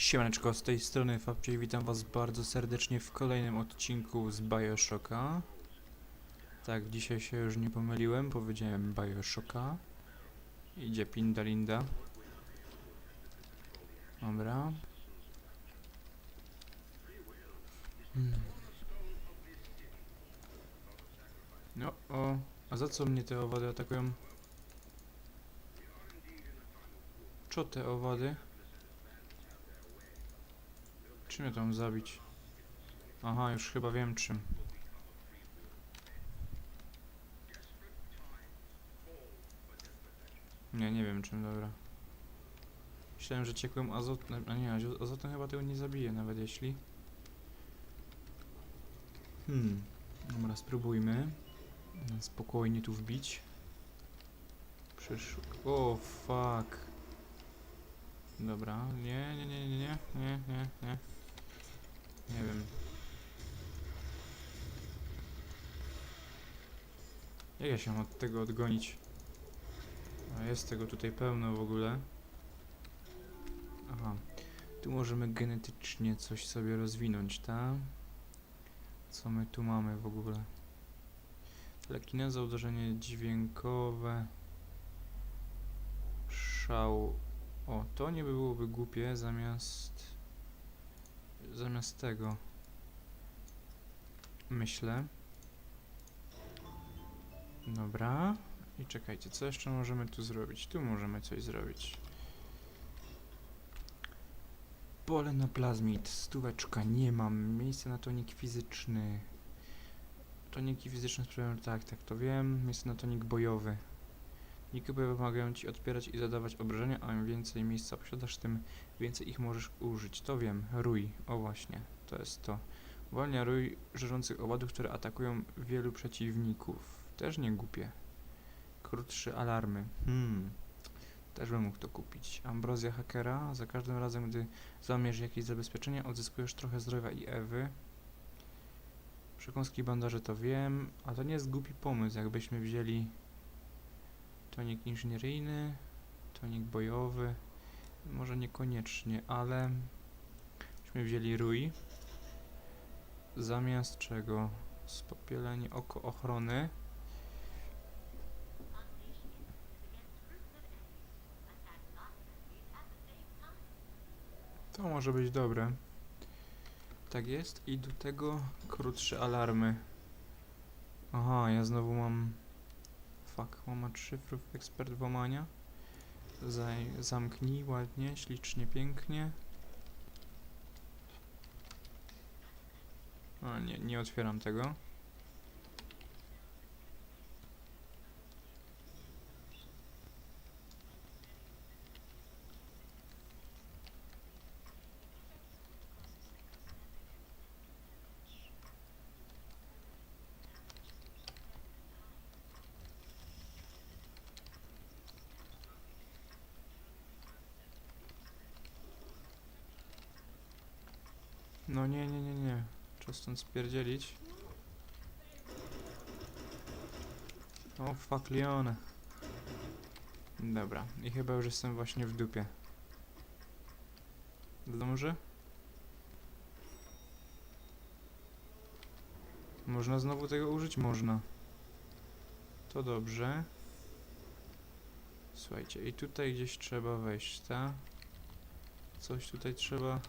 Siemaneczko, z tej strony Fabcie witam was bardzo serdecznie w kolejnym odcinku z Bioshocka. Tak, dzisiaj się już nie pomyliłem, powiedziałem Bioshocka. Idzie Pindalinda. Dobra. Hmm. No, o, a za co mnie te owady atakują? Co te owady? Czy mnie tam zabić? Aha, już chyba wiem czym. Nie, nie wiem czym, dobra. Myślałem, że ciekłym azotem... A nie, azotem chyba tego nie zabije nawet jeśli. Hmm. Dobra, spróbujmy. Spokojnie tu wbić. Przyszło... O, fuck. Dobra, nie, nie, nie, nie, nie, nie, nie. nie. Nie wiem. Jak ja się mam od tego odgonić? A jest tego tutaj pełno w ogóle. Aha. Tu możemy genetycznie coś sobie rozwinąć, tak? Co my tu mamy w ogóle? Telekineza, uderzenie dźwiękowe. Szał. O, to nie byłoby głupie zamiast zamiast tego myślę. Dobra. I czekajcie, co jeszcze możemy tu zrobić? Tu możemy coś zrobić. Pole na plazmid. Stóweczka, nie mam. Miejsce na tonik fizyczny. Toniki fizyczne sprawiają, tak, tak, to wiem. Miejsce na tonik bojowy Bojowe pomagają ci odpierać i zadawać obrażenia, a im więcej miejsca posiadasz, tym więcej ich możesz użyć. To wiem. Rój. O właśnie. To jest to. Uwalnia rój żerzących owadów, które atakują wielu przeciwników. Też nie głupie. Krótsze alarmy. Hmm. Też bym mógł to kupić. Ambrozja hakera. Za każdym razem, gdy załamiesz jakieś zabezpieczenie, odzyskujesz trochę zdrowia i ewy. Przekąski bandaże to wiem, a to nie jest głupi pomysł, jakbyśmy wzięli tonik inżynieryjny, tonik bojowy. Może niekoniecznie, ale byśmy wzięli rój. Zamiast czego? Spopielenie oko ochrony. To może być dobre. Tak jest. I do tego krótsze alarmy. Aha, ja znowu mam... Fuck, łamacz szyfrów, ekspert włamania. Zaj zamknij ładnie, ślicznie, pięknie. A nie, nie otwieram tego. No nie, nie, nie, nie. Czas stąd spierdzielić. O, fuck Leone. Dobra, i chyba już jestem właśnie w dupie. Zdąży? Można znowu tego użyć? Można. To dobrze. Słuchajcie, i tutaj gdzieś trzeba wejść, tak? Coś tutaj trzeba...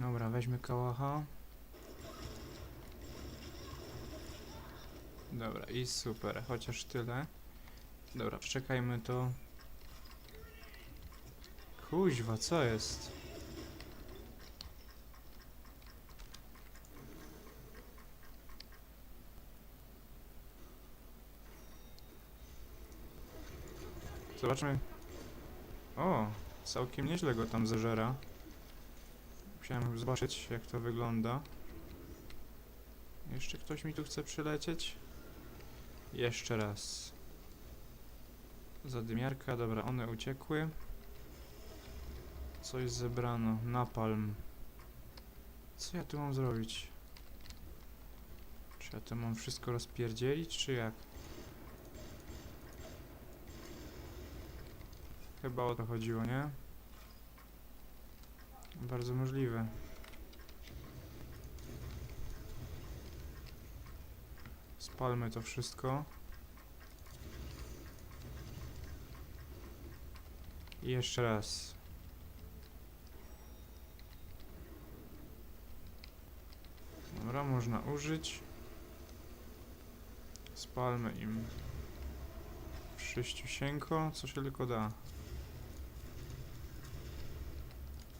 Dobra, weźmy kałacha. Dobra, i super, chociaż tyle. Dobra, przeczekajmy to. Kuźwa, co jest? Zobaczmy. O, całkiem nieźle go tam zeżera. Musiałem zobaczyć, jak to wygląda. Jeszcze ktoś mi tu chce przylecieć? Jeszcze raz. Zadymiarka, dobra, one uciekły. Coś zebrano. Napalm. Co ja tu mam zrobić? Czy ja to mam wszystko rozpierdzielić, czy jak? Chyba o to chodziło, nie? Bardzo możliwe. Spalmy to wszystko. I jeszcze raz. Dobra, można użyć. Spalmy im wszyściusieńko, co się tylko da.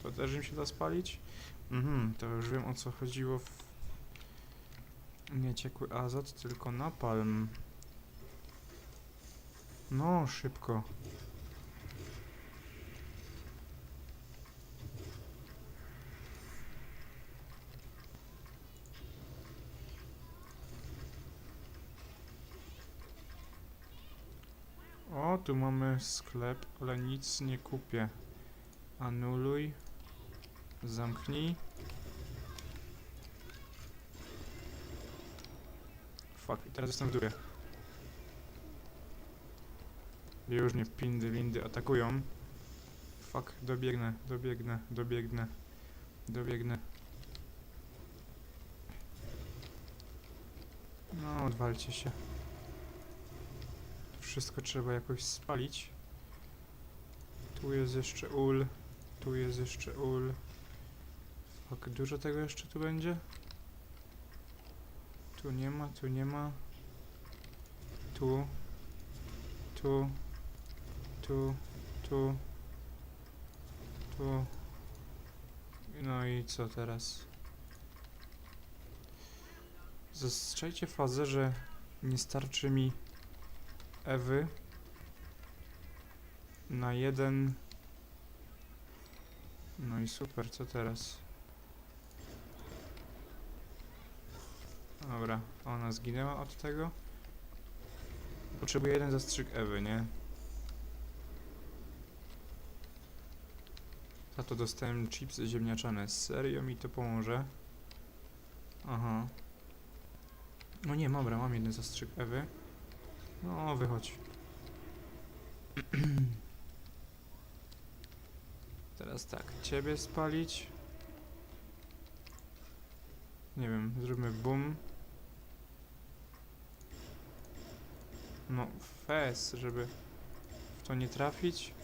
To też im się da spalić? Mhm, to już wiem o co chodziło w... Nie ciekły azot, tylko napalm. No, szybko. O, tu mamy sklep, ale nic nie kupię. Anuluj. Zamknij. Fuck, i teraz jestem w dupie. Już mnie pindy, windy atakują. Fuck, dobiegnę, dobiegnę, dobiegnę, dobiegnę. No, odwalcie się. Wszystko trzeba jakoś spalić. Tu jest jeszcze ul. Tu jest jeszcze ul. Fuck, dużo tego jeszcze tu będzie? Tu nie ma, tu nie ma. Tu. Tu. Tu. Tu. Tu. No i co teraz? Zastrzajcie fazę, że nie starczy mi Ewy na jeden. No i super, co teraz? Dobra, ona zginęła od tego. Potrzebuję jeden zastrzyk Ewy, nie? Za to dostałem chipsy ziemniaczane. Serio mi to pomoże? Aha. No nie, dobra, mam jeden zastrzyk Ewy. No, wychodź. Teraz tak, ciebie spalić. Nie wiem, zróbmy boom. No, fes, żeby w to nie trafić.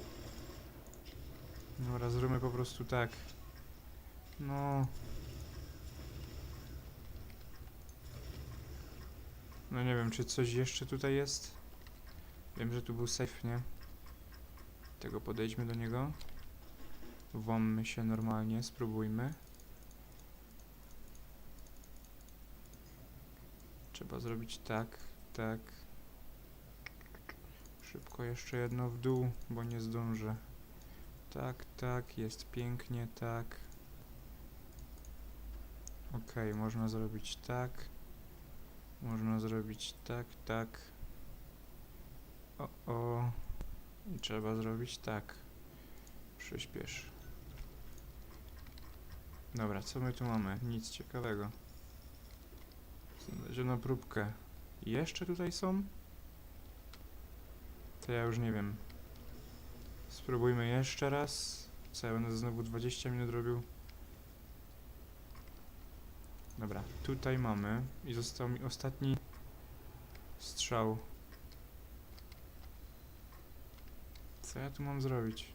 Dobra, zróbmy po prostu tak. No. No nie wiem, czy coś jeszcze tutaj jest. Wiem, że tu był safe, nie? Tego podejdźmy do niego. Włammy się normalnie, spróbujmy. Trzeba zrobić tak, tak. Szybko jeszcze jedno w dół, bo nie zdążę. Tak, tak, jest pięknie, tak. Okej, można zrobić tak. Można zrobić tak, tak. O, o. I trzeba zrobić tak. Przyspiesz. Dobra, co my tu mamy? Nic ciekawego. Znaleziono próbkę. Jeszcze tutaj są? To ja już nie wiem. Spróbujmy jeszcze raz. Co ja będę znowu 20 minut robił? Dobra, tutaj mamy i został mi ostatni strzał. Co ja tu mam zrobić?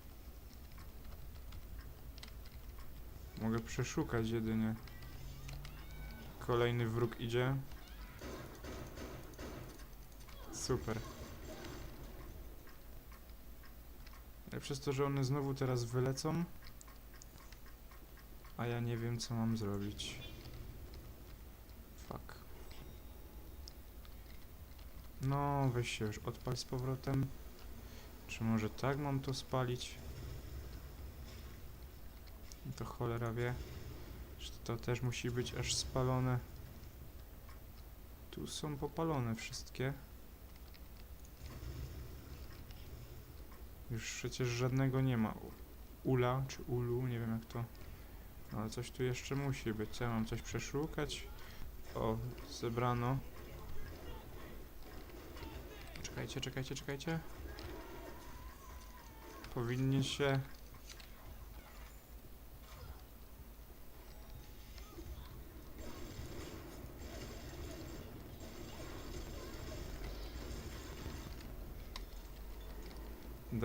Mogę przeszukać jedynie. Kolejny wróg idzie. Super. Ale przez to, że one znowu teraz wylecą, a ja nie wiem co mam zrobić. Fuck. No, weź się już odpal z powrotem. Czy może tak mam to spalić? To cholera wie. Że to też musi być aż spalone. Tu są popalone wszystkie. Już przecież żadnego nie ma. Ula czy ulu, nie wiem jak to. No, Ale coś tu jeszcze musi być. Co ja mam coś przeszukać? O, zebrano. Czekajcie, czekajcie, czekajcie. Powinien się...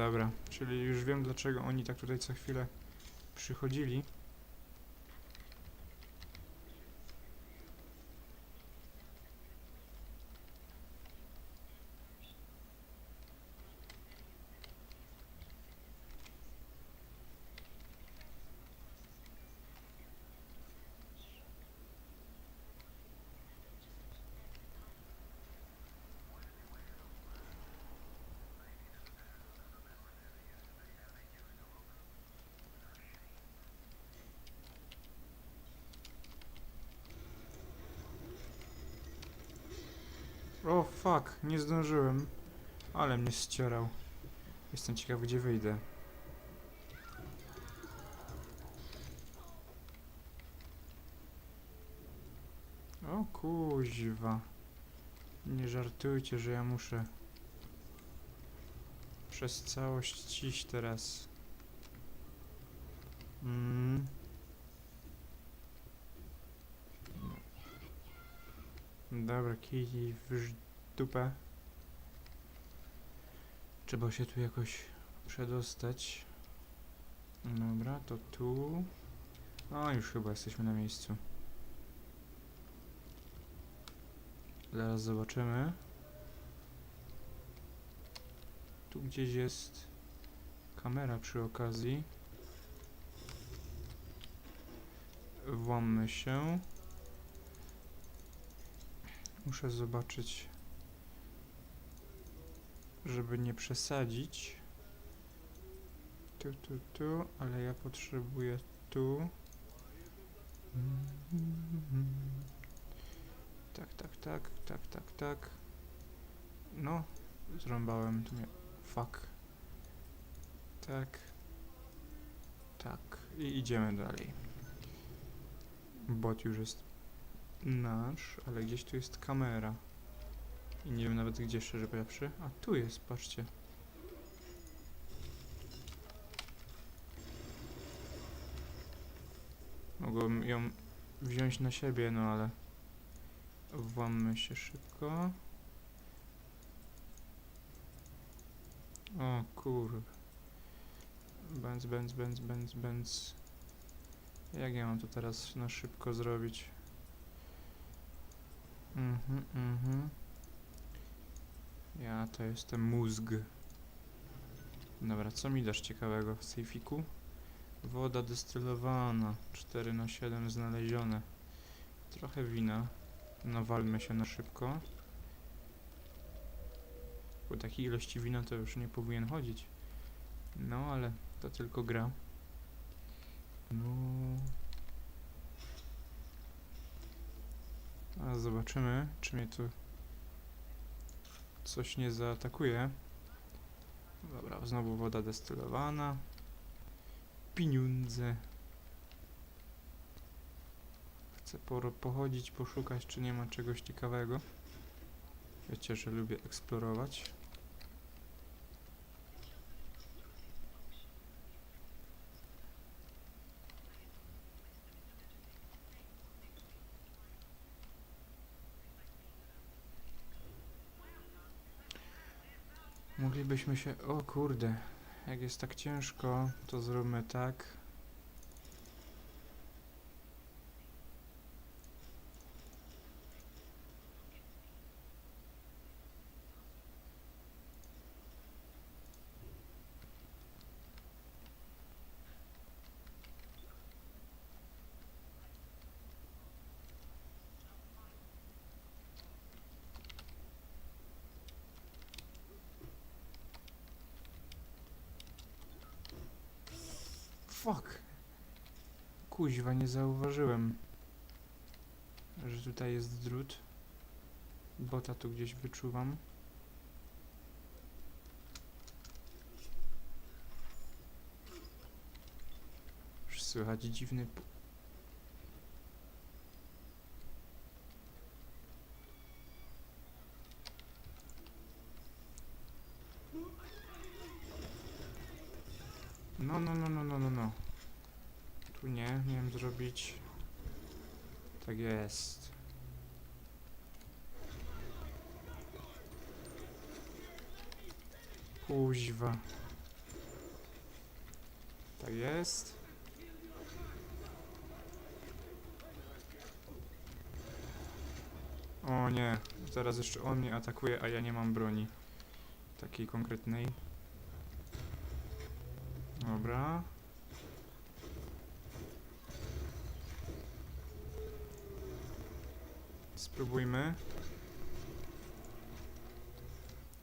Dobra, czyli już wiem dlaczego oni tak tutaj co chwilę przychodzili. O fuck, nie zdążyłem. Ale mnie ścierał. Jestem ciekaw gdzie wyjdę. O kuźwa. Nie żartujcie, że ja muszę przez całość iść teraz. Mm. Dobra, kij w dupę. Trzeba się tu jakoś przedostać. Dobra, to tu. O, już chyba jesteśmy na miejscu. Zaraz zobaczymy. Tu gdzieś jest kamera przy okazji. Włammy się. Muszę zobaczyć, żeby nie przesadzić. Tu, tu, tu, ale ja potrzebuję tu. Tak, tak, tak, tak, tak, tak. No, zrąbałem tu mnie. Fuck. Tak. Tak. I idziemy dalej. Bot już jest nasz, ale gdzieś tu jest kamera. I nie wiem nawet gdzie szczerze powiedziawszy. A tu jest, patrzcie. Mogłem ją wziąć na siebie, no ale włammy się szybko. O kur... Benz, benz, benz, benz, benz. Jak ja mam to teraz na szybko zrobić? Mhm, mhm. Ja to jestem mózg. Dobra, co mi dasz ciekawego w sejfiku? Woda destylowana. 4 na 7 znalezione. Trochę wina. Nawalmy się na szybko. Po takiej ilości wina to już nie powinien chodzić. No, ale to tylko gra. No. A zobaczymy, czy mnie tu coś nie zaatakuje. Dobra, znowu woda destylowana. Pieniądze. Chcę pochodzić, poszukać, czy nie ma czegoś ciekawego. Wiecie, że lubię eksplorować. Moglibyśmy się... O kurde. Jak jest tak ciężko, to zróbmy tak. Fuck. Kuźwa, nie zauważyłem, że tutaj jest drut. Bota tu gdzieś wyczuwam. Słychać dziwny No, no, no, no, no, no. Tu nie, miałem zrobić. Tak jest. Kuźwa. Tak jest. O nie, teraz jeszcze on mnie atakuje, a ja nie mam broni. Takiej konkretnej. Dobra. Spróbujmy.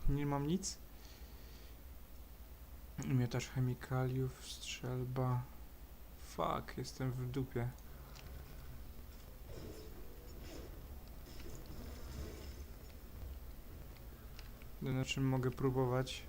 Nie mam nic. Miotacz chemikaliów, strzelba. Fuck, jestem w dupie. Na czym mogę próbować?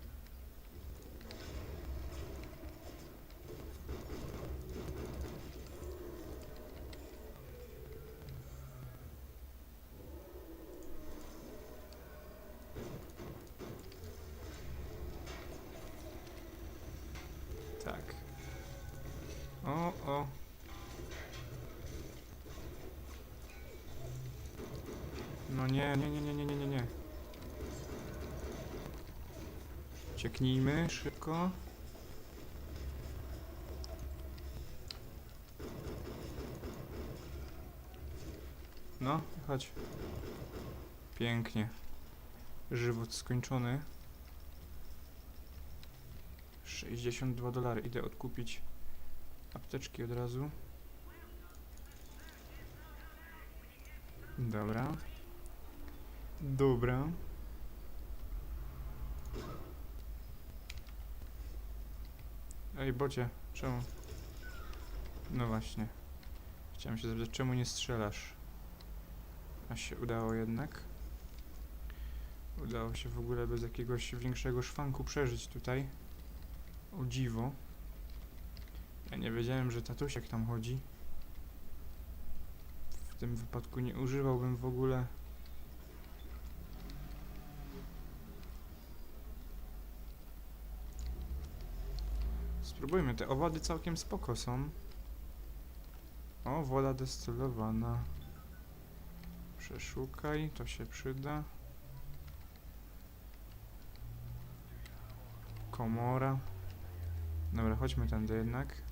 Tak. O, o. No nie, nie, nie, nie, nie, nie, nie, nie. Cieknijmy szybko. No, chodź. Pięknie. Żywot skończony. 62 dolary. Idę odkupić apteczki od razu. Dobra. Dobra. Ej, bocie, czemu? No właśnie. Chciałem się zapytać, czemu nie strzelasz? A się udało jednak. Udało się w ogóle bez jakiegoś większego szwanku przeżyć tutaj. O dziwo. Ja nie wiedziałem, że tatusiek tam chodzi. W tym wypadku nie używałbym w ogóle. Spróbujmy, te owady całkiem spoko są. O, woda destylowana. Przeszukaj, to się przyda. Komora. Dobra, chodźmy tędy jednak.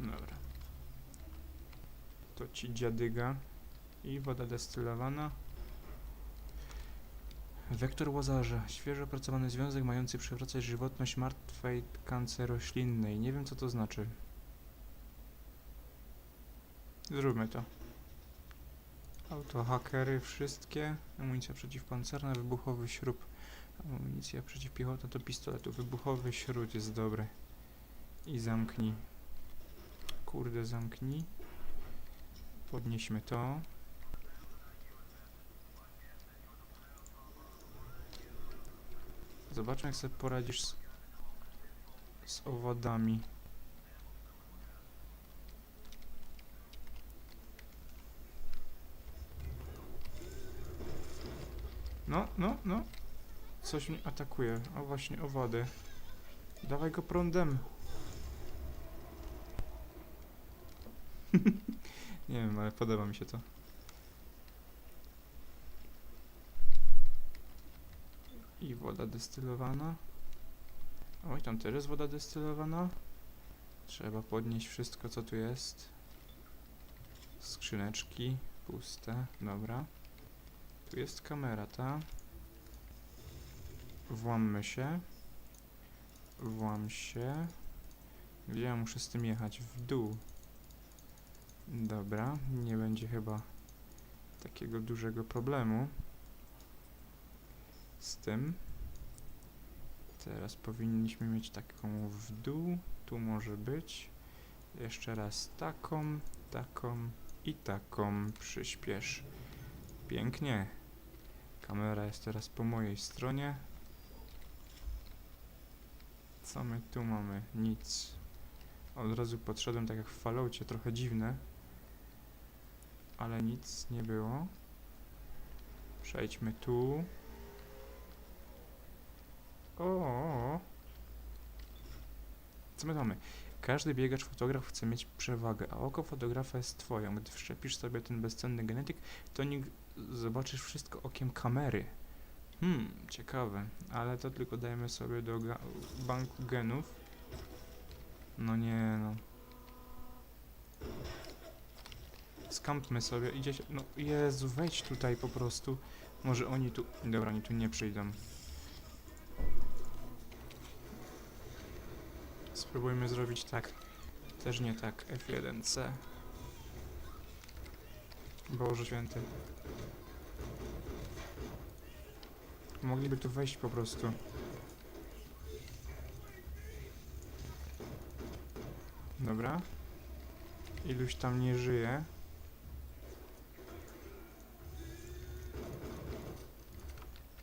Dobra. To ci dziadyga. I woda destylowana. Wektor łazarza. Świeżo opracowany związek mający przywracać żywotność martwej tkance roślinnej. Nie wiem co to znaczy. Zróbmy to. Autohakery wszystkie. Amunicja przeciwpancerna, wybuchowy śrub. Amunicja przeciwpiechotna do pistoletu. Wybuchowy śrub jest dobry. I zamknij. Kurde, zamknij. Podnieśmy to. Zobaczmy, jak sobie poradzisz z, z owadami. No, no, no. Coś mnie atakuje. O, właśnie owady. Dawaj go prądem. Nie wiem, ale podoba mi się to. I woda destylowana. Oj, tam też jest woda destylowana. Trzeba podnieść wszystko, co tu jest. Skrzyneczki puste, dobra. Tu jest kamera, ta. Włammy się. Włam się. Gdzie ja muszę z tym jechać? W dół. Dobra, nie będzie chyba takiego dużego problemu z tym. Teraz powinniśmy mieć taką w dół. Tu może być. Jeszcze raz taką, taką i taką. Przyspiesz. Pięknie. Kamera jest teraz po mojej stronie. Co my tu mamy? Nic. Od razu podszedłem tak jak w Falloutie, trochę dziwne. Ale nic nie było. Przejdźmy tu. O. Co my mamy? Każdy biegacz fotograf chce mieć przewagę, a oko fotografa jest twoją. Gdy wszczepisz sobie ten bezcenny genetyk, to nie zobaczysz wszystko okiem kamery. Hmm, ciekawe, ale to tylko dajemy sobie do banku genów. No nie no. Skampmy sobie, idzie się, no Jezu, wejdź tutaj po prostu. Może oni tu, dobra, oni tu nie przyjdą. Spróbujmy zrobić tak. Też nie tak, F1C. Boże święty. Mogliby tu wejść po prostu. Dobra. Iluś tam nie żyje.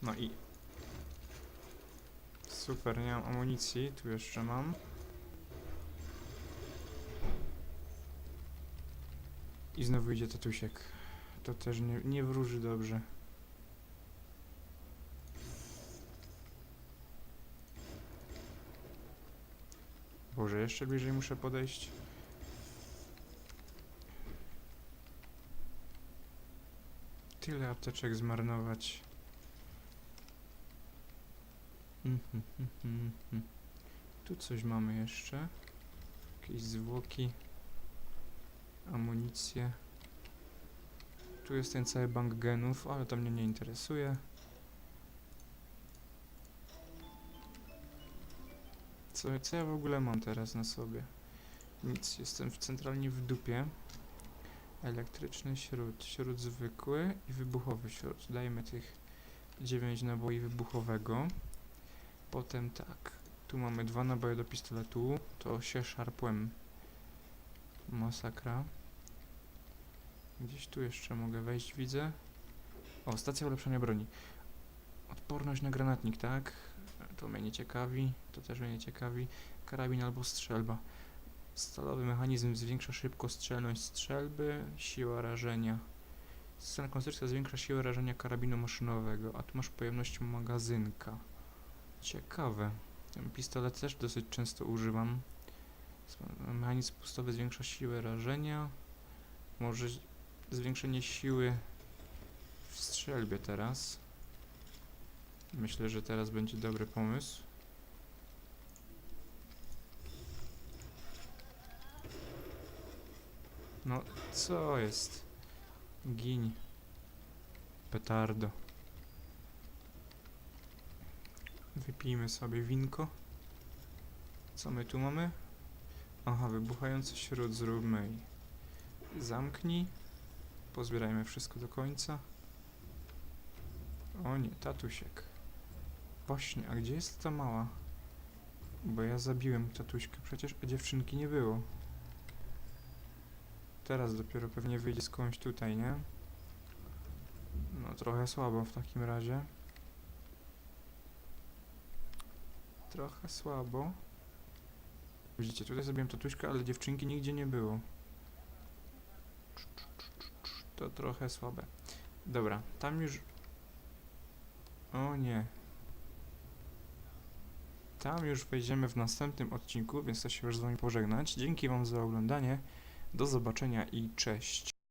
No i... Super, nie mam amunicji. Tu jeszcze mam. I znowu idzie tatusiek. To też nie, nie wróży dobrze. Boże, jeszcze bliżej muszę podejść. Tyle apteczek zmarnować. Tu coś mamy jeszcze. Jakieś zwłoki. Amunicję. Tu jest ten cały bank genów, ale to mnie nie interesuje. Co, co ja w ogóle mam teraz na sobie? Nic, jestem w, centralnie w dupie. Elektryczny śród, śród zwykły i wybuchowy śród. Dajmy tych 9 naboi wybuchowego. Potem tak, tu mamy dwa naboje do pistoletu, to się szarpłem. Masakra. Gdzieś tu jeszcze mogę wejść, widzę. O, stacja ulepszania broni. Odporność na granatnik, tak? To mnie nie ciekawi, to też mnie nie ciekawi. Karabin albo strzelba. Stalowy mechanizm zwiększa szybkostrzelność strzelby, siła rażenia. Scena konstrukcja zwiększa siłę rażenia karabinu maszynowego, a tu masz pojemność magazynka. Ciekawe. Ten pistolet też dosyć często używam. Mechanizm spustowy zwiększa siłę rażenia. Może zwiększenie siły w strzelbie teraz. Myślę, że teraz będzie dobry pomysł. No, co jest? Giń. Petardo. Wypijmy sobie winko. Co my tu mamy? Aha, wybuchający śród zróbmy i zamknij. Pozbierajmy wszystko do końca. O nie, tatusiek. Właśnie, a gdzie jest ta mała? Bo ja zabiłem tatuśkę, przecież a dziewczynki nie było. Teraz dopiero pewnie wyjdzie skądś tutaj, nie? No trochę słabo w takim razie. Trochę słabo. Widzicie, tutaj zrobiłem tatuśkę, ale dziewczynki nigdzie nie było. To trochę słabe. Dobra, tam już... O nie. Tam już wejdziemy w następnym odcinku, więc to się już z wami pożegnać. Dzięki wam za oglądanie. Do zobaczenia i cześć.